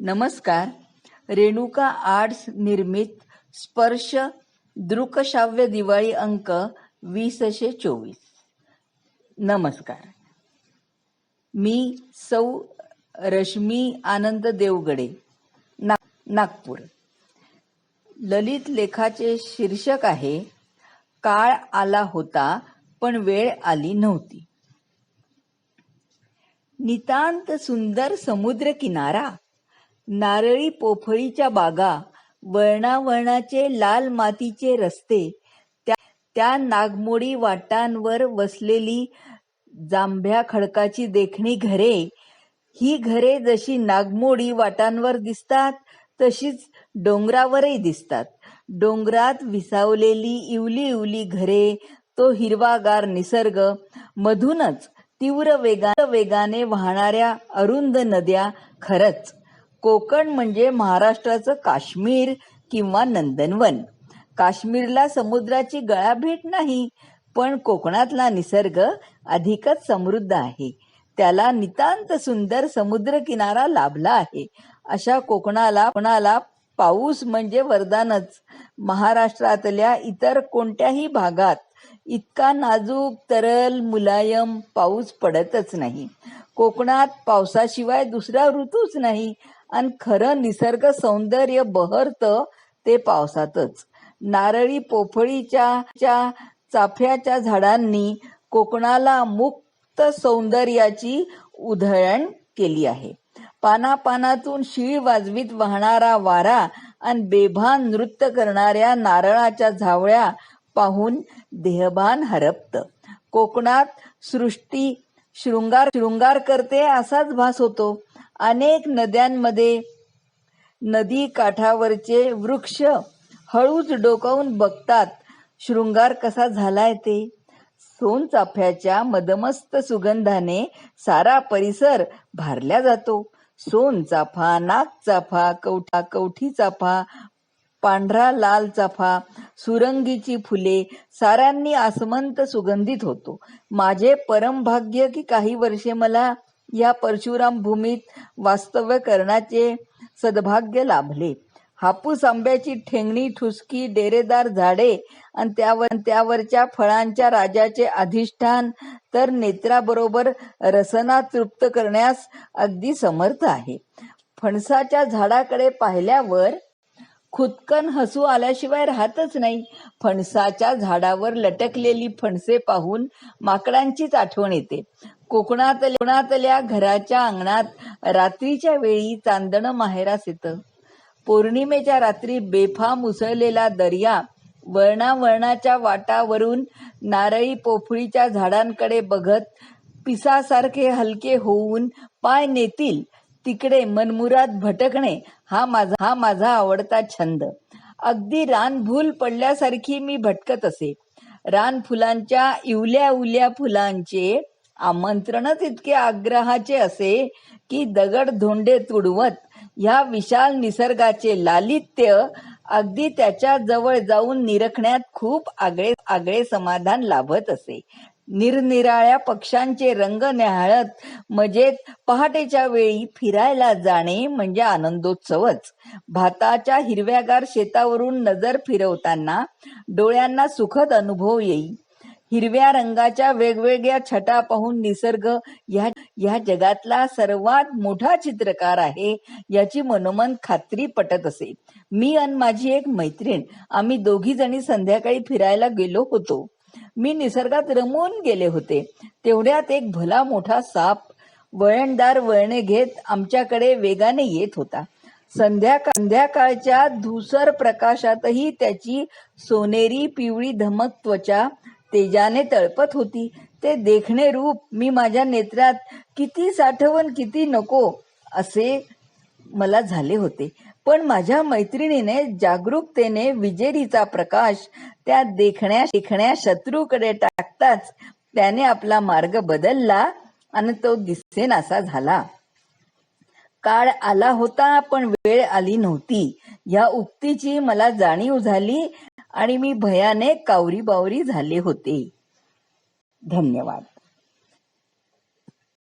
नमस्कार. रेणुका आर्ट्स निर्मित स्पर्श दृकश्राव्य दिवाळी अंक वीसशे चोवीस. नमस्कार. मी सौ रश्मी आनंद देवगडे ना नागपूर. ललित लेखाचे शीर्षक आहे काळ आला होता पण वेळ आली नव्हती. नितांत सुंदर समुद्र किनारा नारळी पोफळीच्या बागा वळणावळणाचे लाल मातीचे रस्ते त्या त्या नागमोडी वाटांवर वसलेली जांभ्या खडकाची देखणी घरे. ही घरे जशी नागमोडी वाटांवर दिसतात तशीच डोंगरावरही दिसतात. डोंगरात विसावलेली इवली इवली घरे तो हिरवागार निसर्ग मधूनच तीव्र वेगा वेगाने वाहणाऱ्या अरुंद नद्या खरंच. कोकण म्हणजे महाराष्ट्राचं काश्मीर किंवा नंदनवन. काश्मीरला समुद्राची गळाभेट नाही पण कोकणातला निसर्ग अधिकच समृद्ध आहे. त्याला नितांत सुंदर समुद्र किनारा लाभला आहे. अशा कोकणाला कोणाला पाऊस म्हणजे वरदानच. महाराष्ट्रातल्या इतर कोणत्याही भागात इतका नाजूक तरल मुलायम पाऊस पडतच नाही. कोकणात पावसाशिवाय दुसरा ऋतूच नाही. आणि खरं निसर्ग सौंदर्य बहरतं ते पावसातच. नारळी पोफळीच्या च्या चाफ्याच्या झाडांनी कोकणाला मुक्त सौंदर्याची उधळण केली आहे. पानापानातून शीळ वाजवीत वाहणारा वारा आणि बेभान नृत्य करणाऱ्या नारळाच्या झावळ्या पाहून देहभान हरपत. कोकणात सृष्टी शृंगार शृंगार करते असाच भास होतो. अनेक नद्यांमध्ये नदी काठावरचे वृक्ष हळूच डोकावून बघतात शृंगार कसा झालाय ते? सोनचाफ्याच्या मदमस्त सुगंधाने सारा परिसर भारल्या जातो. सोनचाफा नागचाफा कवठा कवठी चाफा पांढरा लाल चाफा सुरंगीची फुले साऱ्यांनी आसमंत सुगंधित होतो. माझे परमभाग्य की काही वर्षे मला या परशुराम भूमीत वास्तव्य करण्याचे सद्भाग्य लाभले. हापूस आंब्याची ठेंगणी ठुसकी डेरेदार झाडे आणि त्यावर त्यावरच्या फळांच्या राजाचे अधिष्ठान तर नेत्राबरोबर रसना तृप्त करण्यास अगदी समर्थ आहे. फणसाच्या झाडाकडे पाहिल्यावर खुदकन हसू आल्याशिवाय राहतच नाही. फणसाच्या झाडावर लटकलेली फणसे पाहून माकडांचीच आठवण येते. कोकणातल्या घराच्या अंगणात रात्रीच्या वेळी चांदणं माहेरास येतं. पौर्णिमेच्या रात्री बेफाम उसळलेला दर्या वळणावळणाच्या वाटावरून नारळी पोफळीच्या झाडांकडे बघत पिसासारखे हलके होऊन पाय नेतील तिकडे मनमुरात भटकणे हा माझा हा माझा आवडता छंद. अगदी रानभूल पडल्यासारखी मी भटकत असे. रान फुलांच्या इवल्या उल्या फुलांचे आमंत्रणच इतके आग्रहाचे असे की दगड धोंडे तुडवत ह्या विशाल निसर्गाचे लालित्य अगदी त्याच्याजवळ जाऊन निरखण्यात खूप आगळे आगळे समाधान लाभत असे. निरनिराळ्या पक्ष्यांचे रंग न्याहाळत मजेत पहाटेच्या वेळी फिरायला जाणे म्हणजे आनंदोत्सवच. भाताच्या हिरव्यागार शेतावरून नजर फिरवताना डोळ्यांना सुखद अनुभव येईल. हिरव्या रंगाच्या वेगवेगळ्या छटा पाहून निसर्ग या या जगातला सर्वात मोठा चित्रकार आहे याची मनोमन खात्री पटत असे. मी आणि माझी एक मैत्रीण आम्ही दोघी जणी संध्याकाळी फिरायला गेलो होतो. मी निसर्गात रमून गेले होते. तेवढ्यात एक भला मोठा साप वळणदार वळणे घेत आमच्याकडे वेगाने येत होता. संध्याकाळ संध्याकाळच्या धुसर प्रकाशातही त्याची सोनेरी पिवळी धमक त्वचा तेजाने तळपत होती. ते देखणे रूप मी माझ्या नेत्रात किती साठवण किती नको असे मला झाले होते. पण माझ्या मैत्रिणीने जागरूकतेने विजेरीचा प्रकाश त्या देखण्या शिकण्या शत्रूकडे टाकताच त्याने आपला मार्ग बदलला आणि तो दिसेनासा झाला. काळ आला होता पण वेळ आली नव्हती. या उक्तीची मला जाणीव झाली आणि मी भयाने कावरी बावरी झाले होते. धन्यवाद.